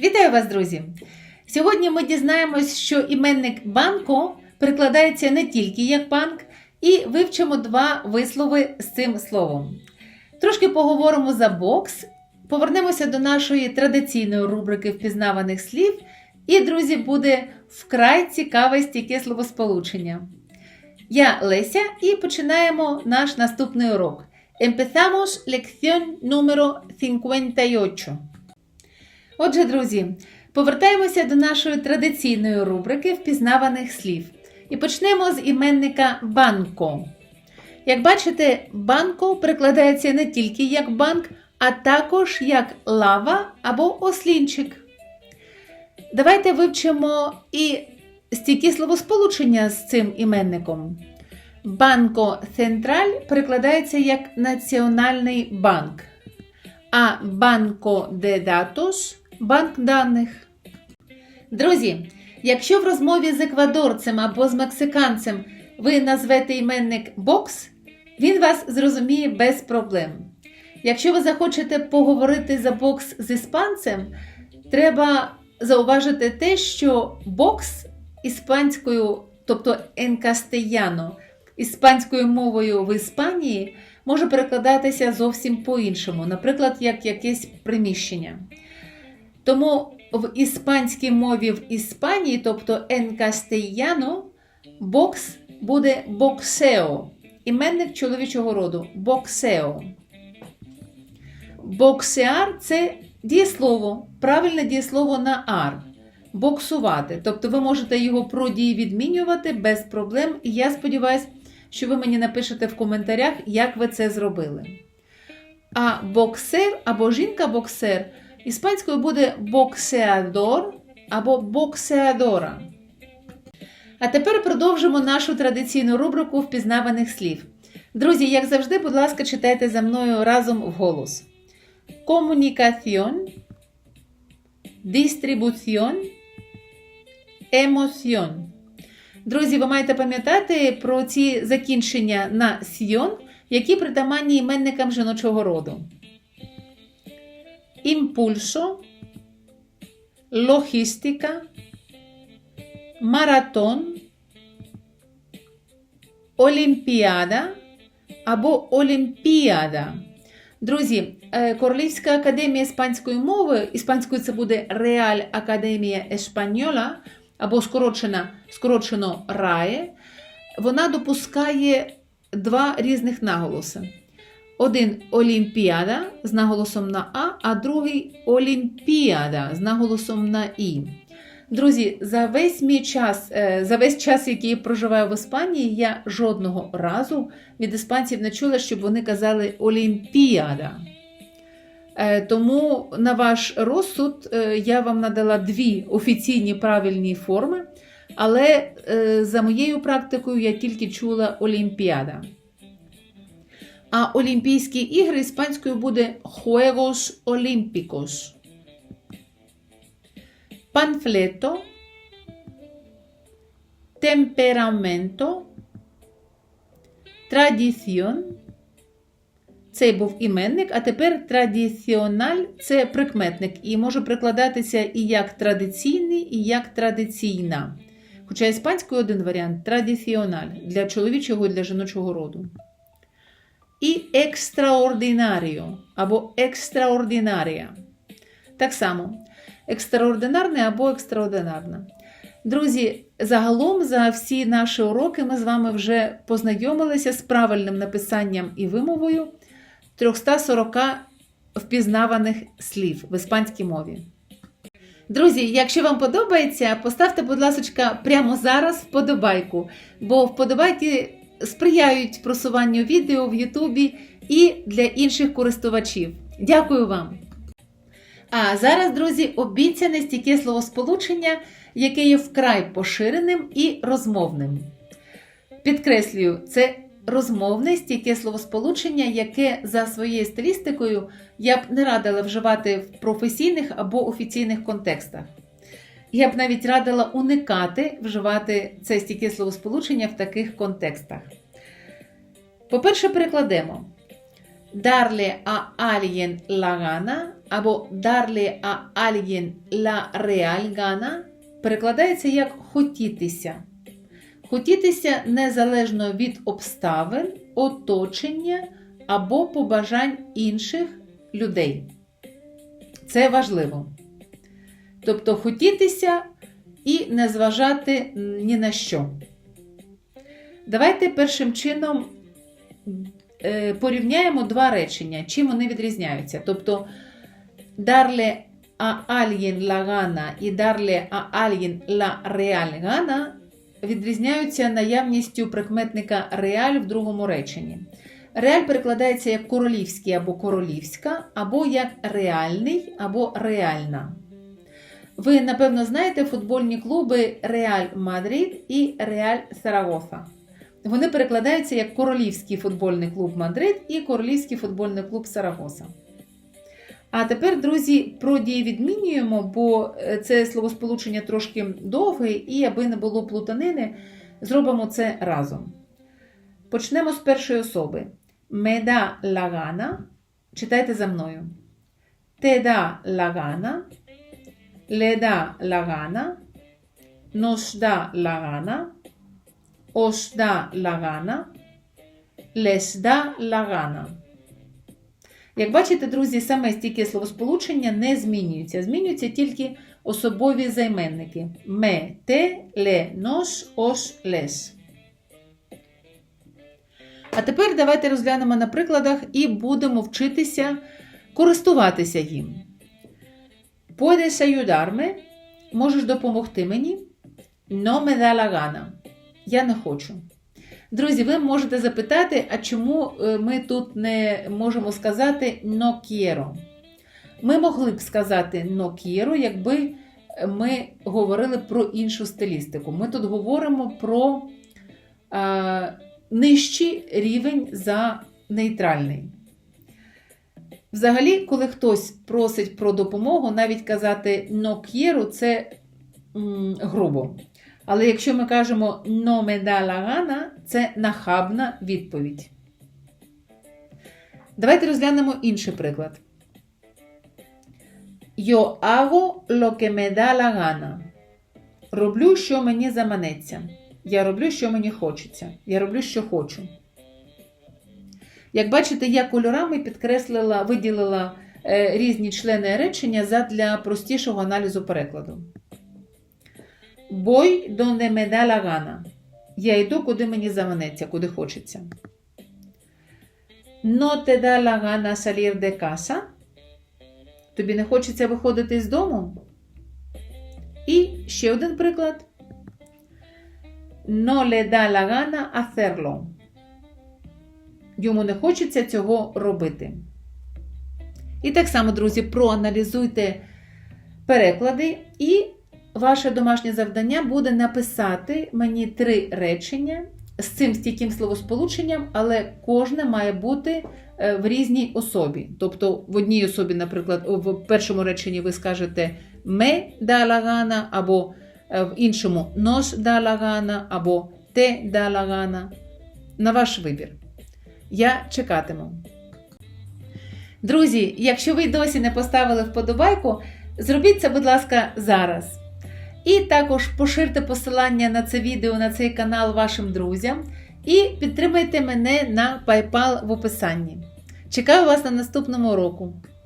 Вітаю вас, друзі! Сьогодні ми дізнаємось, що іменник банко перекладається не тільки як банк, і вивчимо два вислови з цим словом. Трошки поговоримо за бокс, повернемося до нашої традиційної рубрики впізнаваних слів, і, друзі, буде вкрай цікаве стійке словосполучення. Я Леся і починаємо наш наступний урок. Empezamos lección número 58. Отже, друзі, повертаємося до нашої традиційної рубрики впізнаваних слів. І почнемо з іменника банко. Як бачите, банко перекладається не тільки як банк, а також як лава або ослінчик. Давайте вивчимо і стійкі словосполучення з цим іменником. Банко Централь перекладається як Національний банк, а Банко де Датос банк даних. Друзі, якщо в розмові з еквадорцем або з мексиканцем ви назвете іменник бокс, він вас зрозуміє без проблем. Якщо ви захочете поговорити за бокс з іспанцем, треба зауважити те, що бокс іспанською, тобто енкастеяно, іспанською мовою в Іспанії може перекладатися зовсім по-іншому, наприклад, як якесь приміщення. Тому в іспанській мові в Іспанії, тобто енкастеяно, бокс буде боксео, іменник чоловічого роду боксео. Боксеар це дієслово, правильне дієслово на ар. Боксувати. Тобто ви можете його про дії відмінювати без проблем. І я сподіваюся, що ви мені напишете в коментарях, як ви це зробили. А боксер або жінка-боксер іспанською буде боксеадор або боксеадора. А тепер продовжимо нашу традиційну рубрику впізнаваних слів. Друзі, як завжди, будь ласка, читайте за мною разом вголос. Комунікаціон, дистрибуціон, емоціон. Друзі, ви маєте пам'ятати про ці закінчення на сьйон, які притаманні іменникам жіночого роду. Імпульсо, логістика, маратон, олімпіада або олімпіада. Друзі, е, Королівська академія іспанської мови, іспанською це буде Реаль Академія Еспаньола, або скорочена, скорочено РАЕ, вона допускає два різних наголоси. Один Олімпіада з наголосом на А, а другий Олімпіада з наголосом на І. Друзі, за весь мій час, е, за весь час, який я проживаю в Іспанії, я жодного разу від іспанців не чула, щоб вони казали Олімпіада. Е, Тому на ваш розсуд е, я вам надала дві офіційні правильні форми, але за моєю практикою я тільки чула Олімпіада. А Олімпійські ігри іспанською буде Juegos Olímpicos. Panfleto, temperamento, tradición. Цей був іменник, а тепер традиціональ це прикметник і може прикладатися і як традиційний, і як традиційна. Хоча іспанською один варіант традиціональ для чоловічого і для жіночого роду. І екстраординаріо або екстраординарія. Так само, екстраординарне або екстраординарна. Друзі, загалом за всі наші уроки ми з вами вже познайомилися з правильним написанням і вимовою 340 впізнаваних слів в іспанській мові. Друзі, якщо вам подобається, поставте, будь ласка, прямо зараз вподобайку, бо вподобайки сприяють просуванню відео в Ютубі і для інших користувачів. Дякую вам! А зараз, друзі, обіцяне стійке словосполучення, яке є вкрай поширеним і розмовним. Підкреслюю, це розмовне стійке словосполучення, яке за своєю стилістикою я б не радила вживати в професійних або офіційних контекстах. Я б навіть радила уникати вживати це стійке словосполучення в таких контекстах. По-перше, перекладемо. Darle a alguien la або darle a alguien la real перекладається як хотітися. Хотітися незалежно від обставин, оточення або побажань інших людей. Це важливо. Тобто хотітися і не зважати ні на що. Давайте першим чином е, порівняємо два речення, чим вони відрізняються. Тобто, darle a alguien la gana і darle a alguien la real gana відрізняються наявністю прикметника реаль в другому реченні. Реаль перекладається як королівський або королівська, або як реальний або реальна. Ви, напевно, знаєте футбольні клуби Реаль Мадрид і Реаль Сарагоса. Вони перекладаються як Королівський футбольний клуб Мадрид і Королівський футбольний клуб Сарагоса. А тепер, друзі, про дії відмінюємо, бо е, це словосполучення трошки довге, і аби не було плутанини, зробимо це разом. Почнемо з першої особи. Меда лагана. Читайте за мною. Te da Os da la gana. Les da la gana. Як бачите, друзі, саме стільки словосполучення не змінюються. Змінюються тільки особові займенники. Ме, те, ле, нос, ос, лес. А тепер давайте розглянемо на прикладах і будемо вчитися користуватися їм. Puedes ayudarme? Можеш допомогти мені? No me da la gana. Я не хочу. Друзі, ви можете запитати, а чому е, ми тут не можемо сказати no quiero? Ми могли б сказати no quiero, якби ми говорили про іншу стилістику. Ми тут говоримо про а, нижчий рівень за нейтральний. Взагалі, коли хтось просить про допомогу, навіть казати no quiero – це грубо. Але якщо ми кажемо no me da це нахабна відповідь. Давайте розглянемо інший приклад. Yo hago lo que me da la gana. Роблю, що мені заманеться. Я роблю, що мені хочеться. Я роблю, що хочу. Як бачите, я кольорами підкреслила, виділила е, різні члени речення задля простішого аналізу перекладу. Бой da la gana. Я йду, куди мені заманеться, куди хочеться. Te da la gana salir de casa. Тобі не хочеться виходити з дому? І ще один приклад. No le da la gana. Йому не хочеться цього робити. І так само, друзі, проаналізуйте переклади, і ваше домашнє завдання буде написати мені три речення з цим стійким словосполученням, але кожне має бути е, в різній особі. Тобто, в одній особі, наприклад, в першому реченні ви скажете ме да la або е, в іншому da la або da la. На ваш вибір. Я чекатиму. Друзі, якщо ви досі не поставили вподобайку, зробіть це, будь ласка, зараз. І також поширте посилання на це відео на цей канал вашим друзям. І підтримайте мене на PayPal в описанні. Чекаю вас на наступному уроку.